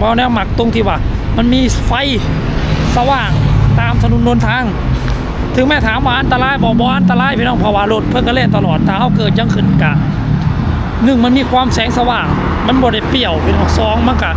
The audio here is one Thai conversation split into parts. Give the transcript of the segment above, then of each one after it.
บอแนวหมักตรงที่ว่า มันมีไฟสว่างตามถนนนนทาง ถึงแม้ถามว่าอันตรายบอกบออันตรายพี่น้องเพราะว่ารถเพิ่นก็เล่นตลอดถ้าเขาเกิดยังขึ้นกะหนึ่งมันมีความแสงสว่าง มันบ่ได้เปรี้ยวพี่น้องสองมันก็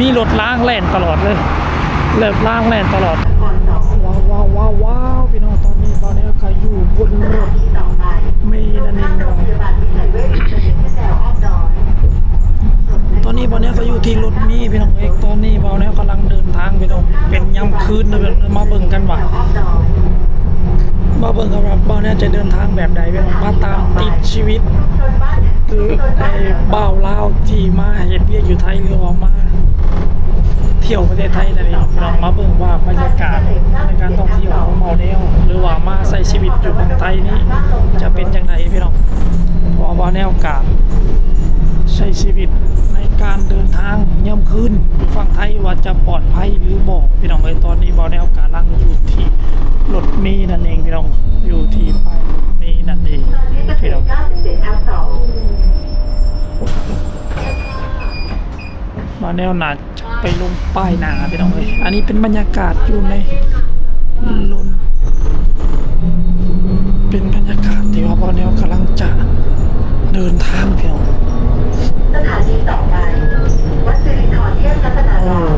มีรถล้างแล่นตลอดเลยเลิศล้างแล่นตลอดว้าวว้าวว้าวว้าวพี่น้องตอนนี้ตอนนี้ก็อยู่บนรถเมล์นั่นเองตอนนี้บอลเนี้ยก็อยู่ที่รถเมี พี่น้องเอกตอนนี้บอลเนี้ยกำลังเดินทางพี่น้องเป็นย่ำคืนมาเบิ่งกันว่ามาเบิ่งกันว่าบอลเนี้ยจะเดินทางแบบใดพี่อมาตามติดชีวิต คือไอ้บ่าวลาวที่มาเฮ็ดเวียกอยู่ไทยหรือว่ามา เที่ยวประเทศไทยนั่นเองพี่น้องมาเบิ่งว่าบรรยากาศในการท่องเที่ยวของเมาแนวหรือว่ามาใช้ชีวิตอยู่เมืองไทยนี้จะเป็นอย่างไรพี่น้องเพราะว่าแนวกาใช้ชีวิตในการเดินทางย่ำคืนอยู่ฝั่งไทยว่าจะปลอดภัยหรือบ่พี่น้องเอ้ยตอนนี้บอแนวกาลังอยู่ที่รถมีนั่นเองพี่น้องอยู่ที่ป้ายรถมีนั่นเองพี่น้องมาแนวหนาจะไปลงป้ายหนาพี่น้องเอ้ยอันนี้เป็นบรรยากาศอยู่ในลนเป็นบรรยากาศที่ว่าพอแนวกำลังจะเดินทางพี่น้อง สถานีต่อไป วัดสิรินทรเทพรัตนา โอ้ ราม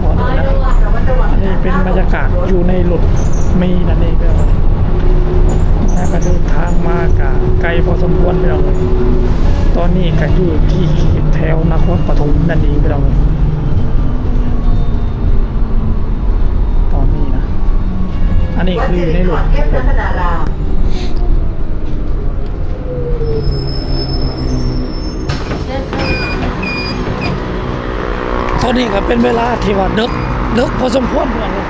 พอนี่นะ ระมัดระวัง อั นนี้เป็นบรรยากาศอยู่ในรถมีนั่นเองพี่น้องแล้วก็เดินทางมากะไกลพอสมควรพี่น้องเอ้ยตอนนี้ก็อยู่ที่เขตแถวนครปฐมนั่นเองพี่น้องเอ้ยตอนนี้นะ อันนี้คืออยู่ในรถเทพรัตนารามตอนนี้ก็เป็นเวลาที่ว่าดึก ดึกพอสมควรพี่น้องเอ้ย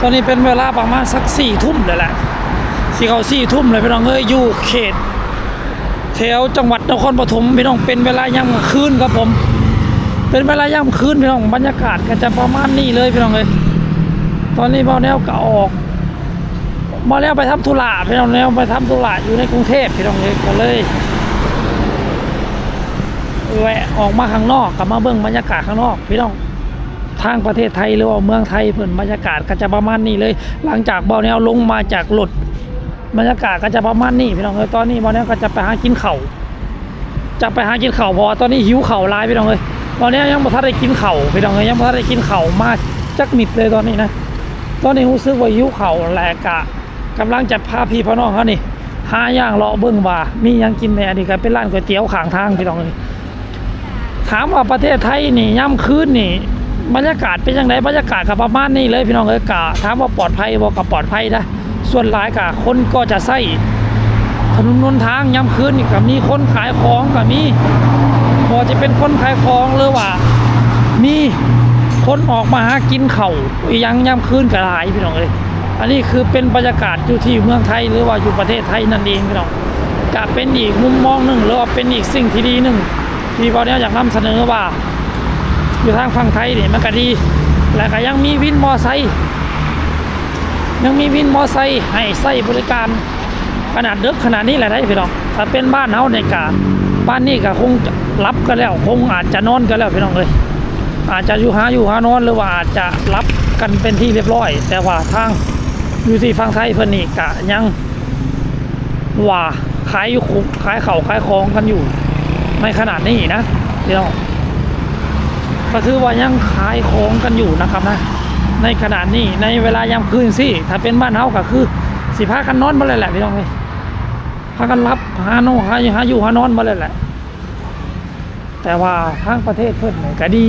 ตอนนี้เป็นเวลาประมาณสักสี่ทุ่มเลยแหละสี่เขาสี่ทุ่มเลยพี่น้องเอ้ยอยู่เขตแถวจังหวัดนครปฐมพี่น้องเป็นเวลาย่ำคืนครับผม เป็นเวลาย่ำคืนพี่น้องบรรยากาศก็จะประมาณนี้เลยพี่น้องเอ้ยตอนนี้เบาแนวก็ออกมาแล้วไปทำธุระพี่น้องแนวไปทำธุระอยู่ในกรุงเทพพี่น้องเอ้ยก็เลยแวะออกมาข้างนอกกลับมาเบิ่งบรรยากาศข้างนอกพี่น้อง ทางประเทศไทยหรือว่าเมืองไทยเพิ่นบรรยากาศก็จะประมาณนี้เลย หลังจากบอลแนวลงมาจากรถบรรยากาศก็จะประมาณนี้พี่น้องเอ้ยตอนนี้บอลแนวก็จะไปหากินเข้าจะไปหากินเข้าเพราะตอนนี้หิวเข้าลายพี่น้องเอ้ยตอนนี้ยังบ่ทันได้กินเข้าพี่น้องเอ้ยยังบ่ทันได้กินเข้ามากจักนิดเลยตอนนี้นะตอนนี้รู้สึกว่าหิวข้าแหลกะกำลังจะพาพี่พ่อน้องเขานี่หาย่างเลาะเบิ่งว่ามียังกินแหน่อันนี้ก็เป็นร้านก๋วยเตี๋ยวข้างทางพี่น้องเอ้ยถามว่าประเทศไทยนี่ย่ำคืนนี่ บรรยากาศเป็นยังไงบรรยากาศกับประมาณนี้เลยพี่น้องเอ้ยกะถามว่าปลอดภัยบ่กับปลอดภัยนะส่วนหลายกะคนก็จะใส่ถนนนนทางย่ำคืนนี่ก็มีคนขายของก็มีพอจะเป็นคนขายของหรือว่า มีคนออกมาหากินเข่าอีหยังย่ำคืนก็หลายพี่น้องเอ้ยอันนี้คือเป็นบรรยากาศอยู่ที่เมืองไทยหรือว่าอยู่ประเทศไทยนั่นเองพี่น้องจะเป็นอีกมุมมองหนึ่งหรือว่าเป็นอีกสิ่งที่ดีหนึ่งที่บอลเนี้อยากนำเสนอว่า อยู่ทางฝั่งไทยนี่มันก็ดี และก็ยังมีวินมอไซค์ยังมีวินมอไซค์ให้ใช้บริการขนาดเดึกขนาดนี้แหละได้พี่น้องถ้าเป็นบ้านเฮาในกาบ้านนี้ก็คงรับกันแล้ว คงอาจจะนอนกันแล้วพี่น้องเลยอาจจะอยู่หาอยู่หานอนหรือว่าอาจจะรับกันเป็นที่เรียบร้อย แต่ว่าทางอยู่ที่ฝั่งไทยเพิ่นนี่กะยังว่าขายอยู่คุขายเข่าขายของกันอยู่ในขนาดนี้นะพี่น้อง ก็ถือว่ายังขายของกันอยู่นะครับนะ ในขนาดนี้ในเวลายามคืนสิถ้าเป็นบ้านเฮาก็คือสิพากันนอนมาเลยแหละพี่น้องเลยพากันรับหาโนหาอยู่หาอยู่หานอนมาเลยแหละ แต่ว่าทางประเทศเพิ่นเนี่ยก็ดี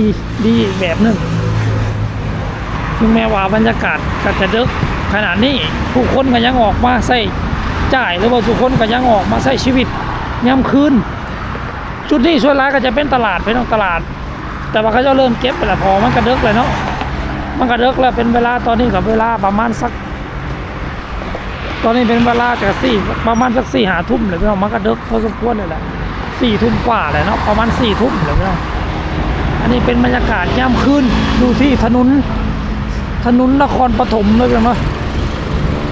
ดีแบบหนึ่งถึงแม้ว่าบรรยากาศก็จะดึกขนาดนี้ผู้คนก็ยังออกมาใส่จ่ายหรือว่าทุกคนก็ยังออกมาใช้ชีวิตยามคืน จุดนี้ส่วนร้ายก็จะเป็นตลาดเป็นตลาด แต่ว่าเขาจะเริ่มเก็บไปแล้วพอมันกระเดิกเลยเนาะมันกระเดิกแล้วเป็นเวลาตอนนี้กับเวลาประมาณสัก ตอนนี้เป็นเวลากับสี่ประมาณสักสี่หาทุ่มเลยพี่น้องมันกระเดิกพอสมควรเลยแหละสี่ทุ่มกว่าเลยเนาะประมาณสี่ทุ่มเลยพี่น้องอันนี้เป็นบรรยากาศย่ำคืนดูที่ถนนถนนนครปฐมเลยพี่น้องเนาะ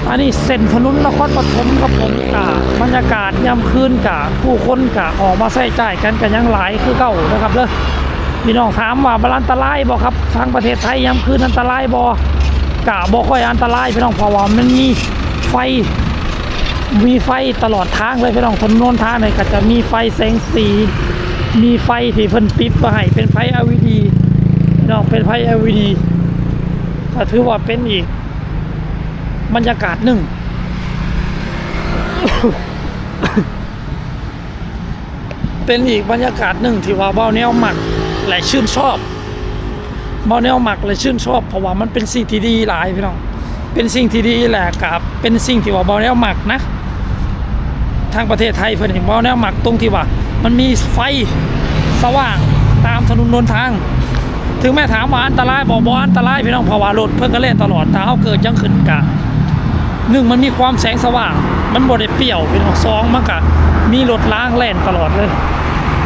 อันนี้เส้นถนนนครปฐมครับผมกะบรรยากาศยามคืนกะผู้คนกะออกมาใส่จ่ายกันกันยังหลายคือเก่านะครับเด้อ พี่น้องถามว่าบอันตรายบ่ครับทางประเทศไทยยามคืนอันตรายบ่กะบ่ค่อยอันตรายพี่น้องเพราะว่ามันมีไฟมีไฟตลอดทางเลยพี่น้องถนนทางเนี่ยก็จะมีไฟแสงสี มีไฟที่เพิ่นติดมาให้เป็นไฟ LED พี่น้องเป็นไฟ LED ก็ถือว่าเป็นอีก บรรยากาศหนึ่งเป็นอีกบรรยากาศหนึ่งที่ว่าเบ้าแนวหมัก และชื่นชอบเบ้าแนวหมักและชื่นชอบเพราะว่ามันเป็นสิ่งที่ดีหลายพี่น้องเป็นสิ่งที่ดีแหละกับเป็นสิ่งที่ว่าบ้าแนวหมักนะ ทางประเทศไทยเพิ่นเห็นบ้าแนวหมักตรงที่ว่า มันมีไฟสว่างตามถนนนนทาง ถึงแม้ถามว่าอันตรายบอกบ่อันตรายพี่น้องเพราะว่ารถเพิ่นก็เล่นตลอดถ้าเขาเกิดยังขึ้นกะหนึ่งมันมีความแสงสว่าง มันบ่ได้เปรี้ยวพี่น้องสองมันก็มีรถล้างแล่นตลอดเลย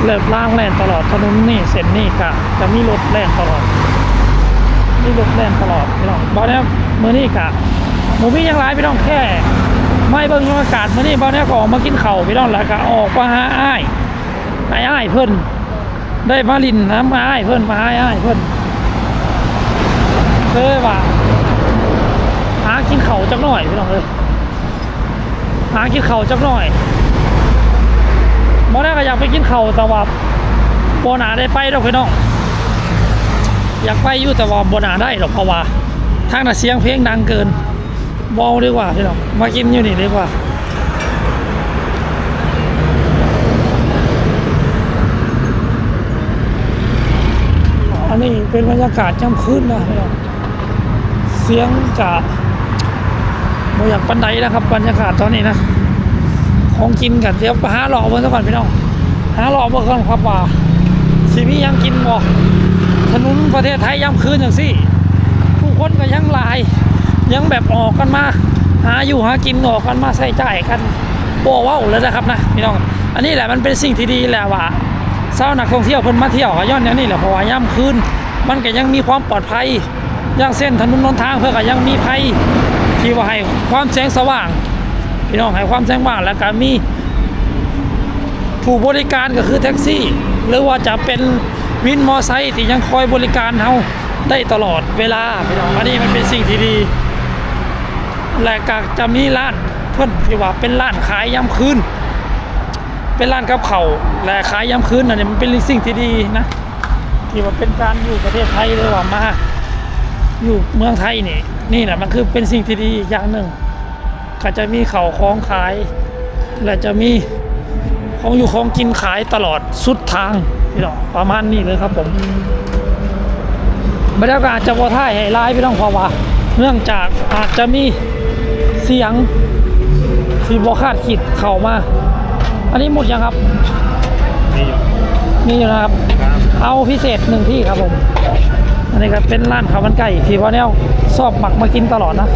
เลิล้างแล่นตลอดถนนนี่เส้นนี่กะจะมีรถแล่นตลอด มีรถแล่นตลอดพี่น้องบ่แล้มือนี้กะหมูมีหยังหลายพี่น้องแค่ ไม่เบิ่งบรรยากาศมือนี้บ่แล้ก็ออกมากินเข้าพี่น้องแล้วก็ออกมาหาอ้ายอ้าอ้ายเพิ่นได้มาลินน้ำมาอ้ายเพิ่นมาอ้ายอ้ายเพิ่นเคยว่าหากินเข่าจักหน่อยพี่น้องเลยหากินเข่าจักหน่อย บ่ได้ก็อยากไปกินเข่าแต่ว่าบนาได้ไปดอกพี่น้อง อยากไปอยู่แต่ว่าบนาได้หรอกเพราะว่าทางน่ะเสียงเพลงดังเกินเบาดีกว่าพี่น้องมากินอยู่นี่ดีกว่าอันนี้เป็นบรรยากาศย่ำคืนนะพี่น้องเสียงจากโมอยากปันไดนะครับ บรรยากาศตอนนี้นะ ของกินกันเดี๋ยวไปหาหล่อเบิ่งสักก่อนพี่น้องหาหล่อเบิ่งก่อนครับว่าสิมียังกินบ่ถนนประเทศไทยย่ำคืนอย่างสิผู้คนก็ยังลาย ยังแบบออกกันมา หาอยู่หากินออกกันมาใส่จ่ายกันโบเว้าเลยนะครับนะพี่น้องอันนี้แหละมันเป็นสิ่งที่ดีแหละว่าเศร้านักท่องเที่ยวเพิ่นมาเที่ยวย้อนอย่างนี้แหละเพราะว่าย่ำคืนมันก็ยังมีความปลอดภัยย่างเส้นถนนนนทางเพื่อก็ยังมีภัยที่ว่าให้ความแสงสว่าง พี่น้องให้ความแสงว่างแล้วก็มี ผู้บริการก็คือแท็กซี่ หรือว่าจะเป็นวินมอไซค์ที่ยังคอยบริการเฮาได้ตลอดเวลาพี่น้องอันนี้มันเป็นสิ่งที่ดี และก็จะมีร้านเพิ่อนที่ว่าเป็นร้านขายยำคืนเป็นร้านกับเขาและขายยามคืนอันนี้มันเป็นสิ่งที่ดีนะที่ว่าเป็นการอยู่ประเทศไทยเลยว่ามาอยู่เมืองไทยนี่นี่แหละมันคือเป็นสิ่งที่ดีอีกอย่างหนึ่ง ก็จะมีเขาวของขาย และจะมีของอยู่ของกินขายตลอดสุดทางพี่น้องประมาณนี้เลยครับผมบรรยากาศจะว่าท่ายให้ร้ายพี่น้องเพราะว่า เนื่องจากอาจจะมีเสียงที่บอคาดคิดเข้ามา อันนี้หมดยังครับนี่อยู่มีอยู่นะครับครับ เอาพิเศษหนึ่งที่ครับผม อันนี้ก็เป็นร้านข้าวมันไก่ที่พ่อแนวชอบหมักมากินตลอดนะ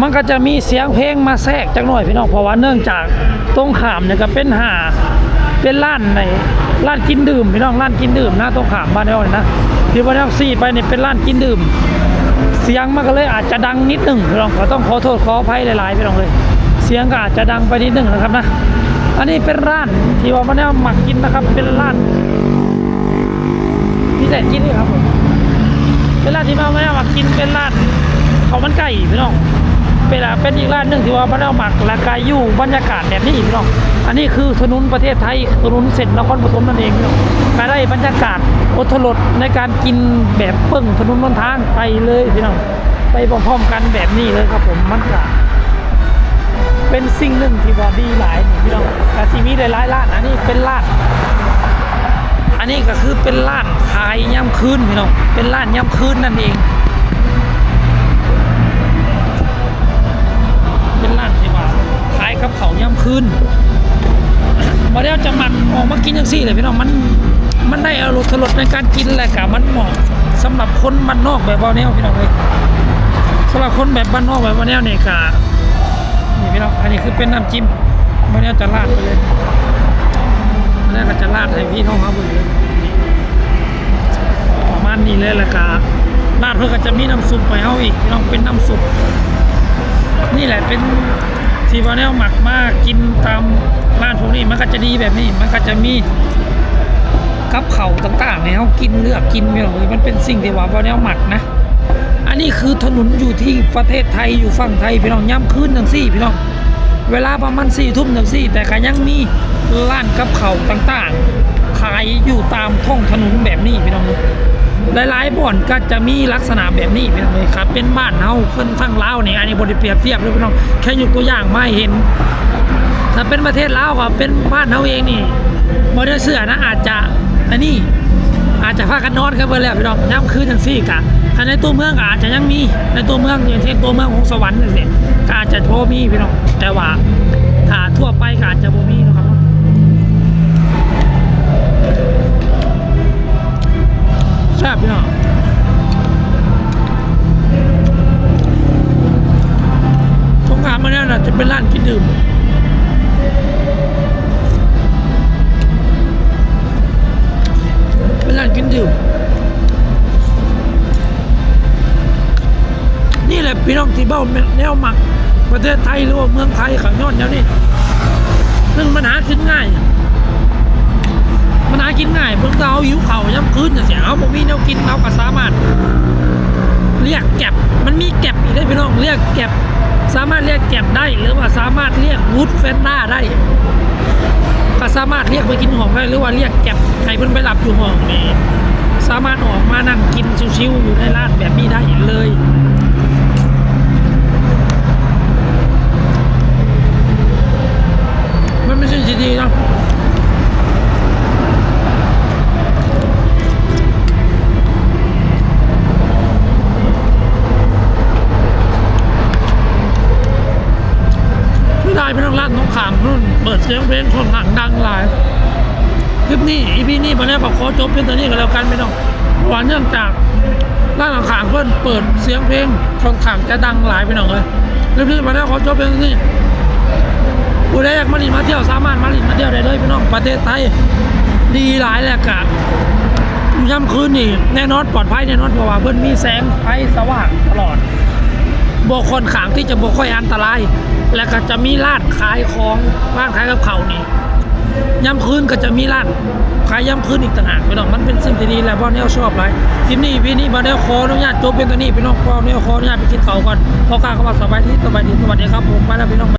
มันก็จะมีเสียงเพลงมาแทรกจักหน่อยพี่น้องเพราะว่าเนื่องจากตรงขามเนี่ยก็เป็นหาเป็นร้านในร้านกินดื่มพี่น้องร้านกินดื่มนะตรงขามบ้านแนวนี่นะที่บ้านแนวซี่ไปเนี่ยเป็นร้านกินดื่ม เสียงมันก็เลยอาจจะดังนิดหนึ่งพี่น้องก็ต้องขอโทษขออภัยหลายๆพี่น้องเลย เสียงก็อาจจะดังไปนิดหนึ่งนะครับนะอันนี้เป็นร้านที่ว่ามันเนี่ยหมักกินนะครับเป็นร้านพิเศษกินนี่ครับเป็นร้านที่มาไม่ได้หมักกินเป็นร้านข้าวมันไก่พี่น้อง เป็นอะเป็นอีกร้านหนึ่งที่ว่ามันเาหมักและกายอยู่บรรยากาศแบบนี้พี่น้องอันนี้คือถนนประเทศไทยถนนเส้นนครปฐมนั่นเองพี่น้องก็ได้บรรยากาศอดทนในการกินแบบเปิ้งถนนบนทางไปเลยพี่น้องไปพร้อมๆกันแบบนี้เลยครับผมมันก็เป็นสิ่งหนึ่งที่ว่าดีหลายนี่พี่น้องแต่ทีมีหลายร้านอันนี้เป็นร้าน อันนี้ก็คือเป็นร้านขายย่ำคืนพี่น้องเป็นร้านย่ำคืนนั่นเอง กับเขาย่ำคืนมาเดี๋ยวจะหมักออกมากินอย่างซี่เลยพี่น้องมันมันได้อารมณ์รสในการกินแหละกะมันเหมาะสำหรับคนบ้านนอกแบบบาแนวพี่น้องเลยสำหรับคนแบบบ้านนอกแบบบาแนวเนี่ยกะนี่พี่น้องอันนี้คือเป็นน้ำจิ้มมันนี้จะราดไปเลยมันนี้ก็จะราดให้พี่น้องเขาเบิ่งเลยประมาณนี้เลยแหละครับราดเพื่อก็จะมีน้ำซุปไปเฮาอีกพี่น้องเป็นน้ำซุปนี่แหละเป็น ที่ว่าแนวหมักมากกินตามร้านพวกนี้มันก็จะดีแบบนี้ มันก็จะมีกับเขาต่างๆเนี่ยเขากินเลือกกินไม่หรอกเลยมันเป็นสิ่งที่ว่าบ่แนวหมักนะ อันนี้คือถนนอยู่ที่ประเทศไทยอยู่ฝั่งไทยพี่น้องย่ำคืนจังซี่พี่น้องเวลาประมาณสี่ทุ่มจังซี่แต่ก็ยังมีร้านกับเขาต่างๆขายอยู่ตามท้องถนนแบบนี้พี่น้อง หลายๆบ่อนก็จะมีลักษณะแบบนี้พี่น้องเลยครับ เป็นบ้านเฮาคนฝั่งลาวนี่อันนี้บริเปรียบเทียบเลยพี่น้องแค่ยกตัวอย่างมาเห็น ถ้าเป็นประเทศลาวก็เป็นบ้านเฮาเองนี่บ่ได้เสื้อนะอาจจะอันนี้อาจจะพากันนอนกันเบิดแล้วพี่น้องย่ำคืนจังซี่กะถ้าในตัวเมืองอาจจะยังมีในตัวเมืองอย่างเช่นตัวเมืองของสวรรค์จังซี่ก็อาจจะพอมีพี่น้องแต่ว่า แหละพี่น้องที่เบ้าแนวหมักประเทศไทยหรือว่าเมืองไทยเขาย้อนแนวนี้ซึ่งมันหากินง่ายมันหากินง่ายเพิ่งเราหิวเข่าย่ำคืนจะเสียเอาบ่มีแนวกินเราก็สามารถ เรียกแก็บมันมีแก็บอีกได้พี่น้องเรียกแก็บสามารถเรียกแก็บได้หรือว่าสามารถเรียกวูดเฟนด้าได้ก็สามารถเรียกไปกินห้องได้หรือว่าเรียกแก็บให้เพิ่นไปหลับอยู่ห้องนี่สามารถออกมานั่งกินชิวๆอยู่ในร้านแบบนี้ได้เลย มันไม่ใช่สิ่ง ดีเนาะไม่ได้ไม่ต้องลั่นต้องขามนู่น เปิดเสียงเพลงคนห่างดังหลาย คลิปนี้อีพีนี้มาแล้วก็ขอจบเพียงเท่นี้ก็แล้วกันไม่ต้องเพราะว่าเนื่องจากร้านอาหารเพื่อนเปิดเสียงเพลงคอนข้างจะดังหลายไปหน่อยเลยคลิปนี้มาแล้วขอจบเพียงเท่นี้ ผู้ใดอยากมาลินมาเที่ยวสามารถมาลินมาเที่ยวได้เลยพี่น้องประเทศไทยดีหลายแหละกะย่ำคืนนี่แน่นอนปลอดภัยแน่นอนเพราะว่าเพื่อนมีแสงไฟสว่างตลอดบกคนขางที่จะบกค่อยอันตราย และก็จะมีร้านขายของร้านขายกับเขานี่ย้ำคืนก็จะมีร้านขายย้ำคืนอีกต่างหากพี่น้องมันเป็นสิ่งที่ดีและบอลเนลชอบไรคลิปนี้พี่นี้บอลเนลขออนุญาตจบเป็นตัวนี้พี่น้องบอลเนลขออนุญาตไปคิดเขาก่อนพอข้าเข้ามาสบายดีสบายดีสวัสดีครับผมไปแล้วพี่น้อง